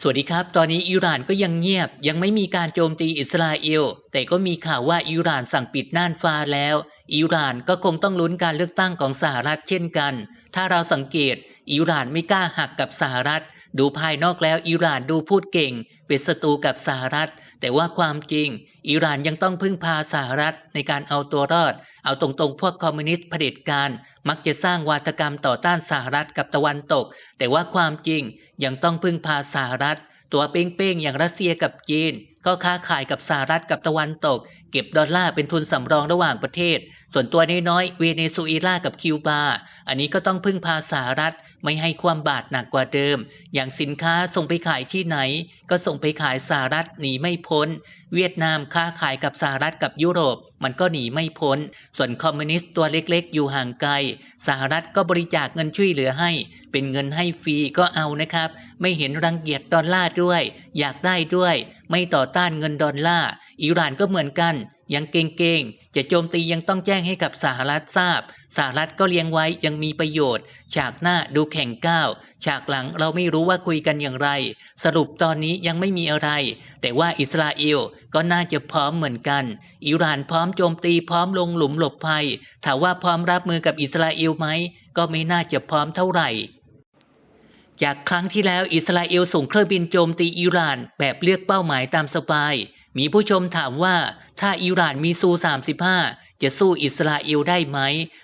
สวัสดีครับ ตอนนี้อิหร่านก็ยังเงียบ ยังไม่มีการโจมตีอิสราเอล แต่ก็มีข่าวว่าอิหร่านสั่งปิดน่านฟ้าแล้ว อิหร่านก็คงต้องลุ้นการเลือกตั้งของสหรัฐเช่นกัน ถ้าเราสังเกตอิหร่านไม่กล้าหักกับสหรัฐ ดูภายนอกแล้วอิหร่านดูพูดเก่ง เป็นศัตรูกับสหรัฐ แต่ว่าความจริง อิหร่านยังต้องพึ่งพาสหรัฐในการเอาตัวรอด เอาตรงๆ พวกคอมมิวนิสต์เผด็จการ มักจะสร้างวาทกรรมต่อต้านสหรัฐกับตะวันตก แต่ว่าความจริงยังต้องพึ่งพาสหรัฐ ตัวเป้งๆ อย่างรัสเซียกับจีน ก็ค้าขายกับสหรัฐกับตะวันตก เก็บดอลลาร์เป็นทุนสำรองระหว่างประเทศ ส่วนตัวน้อยๆเวเนซุเอลากับคิวบา อันนี้ก็ต้องพึ่งพาสหรัฐไม่ให้ความบาดหนักกว่าเดิม อย่างสินค้าส่งไปขายที่ไหน ก็ส่งไปขายสหรัฐหนีไม่พ้น เวียดนามค้าขายกับสหรัฐกับยุโรป มันก็หนีไม่พ้น ส่วนคอมมิวนิสต์ตัวเล็กๆ อยู่ห่างไกล สหรัฐก็บริจาคเงินช่วยเหลือให้ เป็นเงินให้ฟรีก็เอานะครับ ไม่เห็นรังเกียจดอลลาร์ด้วย อยากได้ด้วย ไม่ต่อต้านเงินดอลลาร์ อิหร่านก็เหมือนกัน ยังเก่งๆ จะโจมตียังต้องแจ้งให้กับสหรัฐทราบ สหรัฐก็เลี้ยงไว้ยังมีประโยชน์ ฉากหน้าดูแข่งก้าว ฉากหลังเราไม่รู้ว่าคุยกันอย่างไร สรุปตอนนี้ยังไม่มีอะไร แต่ว่าอิสราเอลก็น่าจะพร้อมเหมือนกัน อิหร่านพร้อมโจมตีพร้อมลงหลุมหลบภัย ถามว่าพร้อมรับมือกับอิสราเอลไหม ก็ไม่น่าจะพร้อมเท่าไหร่จากครั้งที่แล้วอิสราเอลส่งเครื่องบินโจมตีอิหร่านแบบเลือกเป้าหมายตามสบาย มีผู้ชมถามว่าถ้าอิหร่านมีซู 35 จะสู้อิสราเอลได้ไหม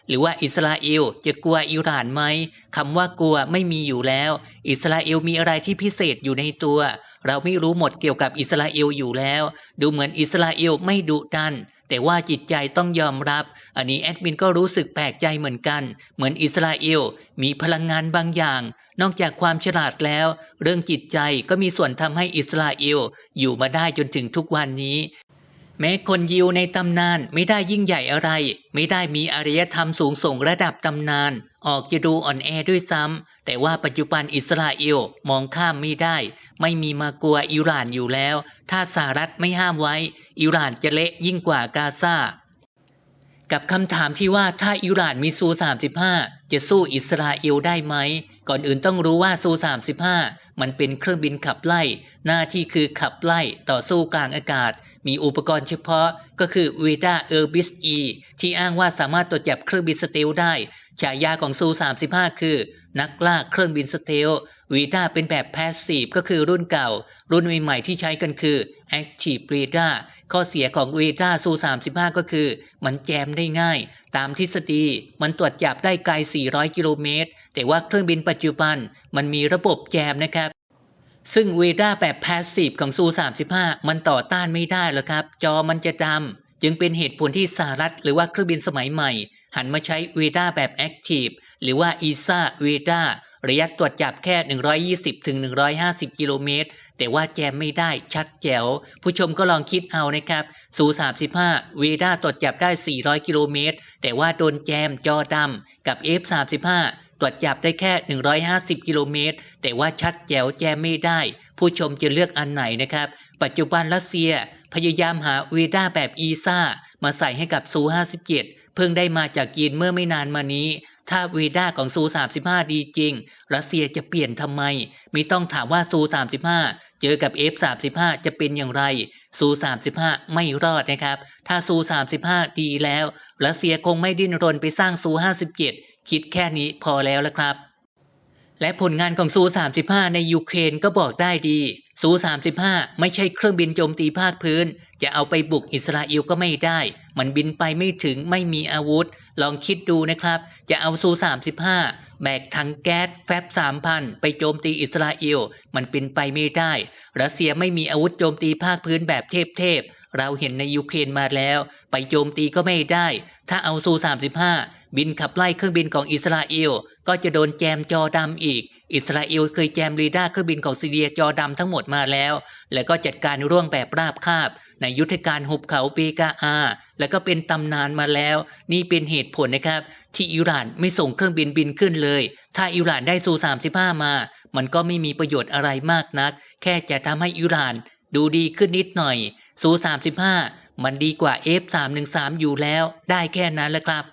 หรือว่าอิสราเอลจะกลัวอิหร่านไหมคำว่ากลัวไม่มีอยู่แล้ว อิสราเอลมีอะไรที่พิเศษอยู่ในตัว เราไม่รู้หมดเกี่ยวกับอิสราเอลอยู่แล้ว ดูเหมือนอิสราเอลไม่ดุดัน แต่ว่าจิตใจต้องยอมรับ อันนี้แอดมินก็รู้สึกแปลกใจเหมือนกัน เหมือนอิสราเอลมีพลังงานบางอย่าง นอกจากความฉลาดแล้ว เรื่องจิตใจก็มีส่วนทำให้อิสราเอลอยู่มาได้จนถึงทุกวันนี้ แม้คนยิวในตำนานไม่ได้ยิ่งใหญ่อะไร ไม่ได้มีอารยธรรมสูงส่งระดับตำนาน ออกจะดูอ่อนแอด้วยซ้ำแต่ว่าปัจจุบันอิสราเอลมองข้ามไม่ได้ ไม่มีมากลัวอิหร่านอยู่แล้ว ถ้าสหรัฐไม่ห้ามไว้ อิหร่านจะเละยิ่งกว่ากาซากับคำถามที่ว่าถ้าอิหร่านมีซู35จะสู้อิสราเอลได้ไหมก่อนอื่นต้องรู้ว่าซู 35 มันเป็นเครื่องบินขับไล่ หน้าที่คือขับไล่ต่อสู้กลางอากาศ มีอุปกรณ์เฉพาะก็คือ v e d a a i r b i s E ที่อ้างว่าสามารถตรวจจับเครื่องบินสเตลได้ ฉายาของซู 35 คือ นักล่าเครื่องบินสเตลวีด้าเป็นแบบแพสซีฟก็คือรุ่นเก่า รุ่นใหม่ๆที่ใช้กันคือ Active Radar ข้อเสียของ v e d a ซู 35 ก็คือ มันแจมได้ง่าย ตามทฤษฎีมันตรวจจับได้ไกล 400 กิโลเมตร แต่ว่าเครื่องบินปัจจุบันมันมีระบบแจมนะครับ ซึ่งเวด้าแบบแพสซีฟของซู35 มันต่อต้านไม่ได้แล้วครับ จอมันจะดำ จึงเป็นเหตุผลที่สหรัฐหรือว่าเครื่องบินสมัยใหม่ หันมาใช้เวด้าแบบแอคทีฟหรือว่าอีซ่าเวด้าระยะตรวจจับแค่ 120ถึง150 กิโลเมตร แต่ว่าแจมไม่ได้ชัดแจ๋ว ผู้ชมก็ลองคิดเอานะครับซู35 เวด้าตรวจจับได้ 400 กิโลเมตร แต่ว่าโดนแจมจอดำกับ F35 ตรวจจับได้แค่ 150 กิโลเมตร แต่ว่าชัดแจ๋วแจมไม่ได้ ผู้ชมจะเลือกอันไหนนะครับ ปัจจุบันรัสเซียพยายามหาเวด้าแบบอีซ่ามาใส่ให้กับซู 57 เพิ่งได้มาจากจีนเมื่อไม่นานมานี้ ถ้าเวด้าของซู 35 ดีจริง รัสเซียจะเปลี่ยนทำไม ไม่ต้องถามว่าซู 35 เจอกับ F35 จะเป็นอย่างไรซู 35 ไม่รอดนะครับ ถ้าซู 35 ดีแล้ว รัสเซียคงไม่ดิ้นรนไปสร้างซู 57 คิดแค่นี้พอแล้วละครับ และผลงานของซู 35 ในยูเครนก็บอกได้ดี ซู35 ไม่ใช่เครื่องบินโจมตีภาคพื้น จะเอาไปบุกอิสราเอลก็ไม่ได้ มันบินไปไม่ถึงไม่มีอาวุธ ลองคิดดูนะครับ จะเอาซู35 แบกถังแก๊สแฟบ3,000 ไปโจมตีอิสราเอล มันเป็นไปไม่ได้ รัสเซียไม่มีอาวุธโจมตีภาคพื้นแบบเทพๆเราเห็นในยูเครนมาแล้ว ไปโจมตีก็ไม่ได้ ถ้าเอาซู35 บินขับไล่เครื่องบินของอิสราเอล ก็จะโดนแจมจอดำอีก อิสราเอลเคยแจมเรดาร์เครื่องบินของซีเรียจอดำทั้งหมดมาแล้ว และก็จัดการร่วงแบบราบคาบ ในยุทธการหุบเขาเปกาอา และก็เป็นตำนานมาแล้ว นี่เป็นเหตุผลนะครับ ที่อิหร่านไม่ส่งเครื่องบินบินขึ้นเลย ถ้าอิหร่านได้ซู35 มา มันก็ไม่มีประโยชน์อะไรมากนัก แค่จะทำให้อิหร่านดูดีขึ้นนิดหน่อยซู35มันดีกว่า F313 อยู่แล้ว ได้แค่นั้นแหละครับ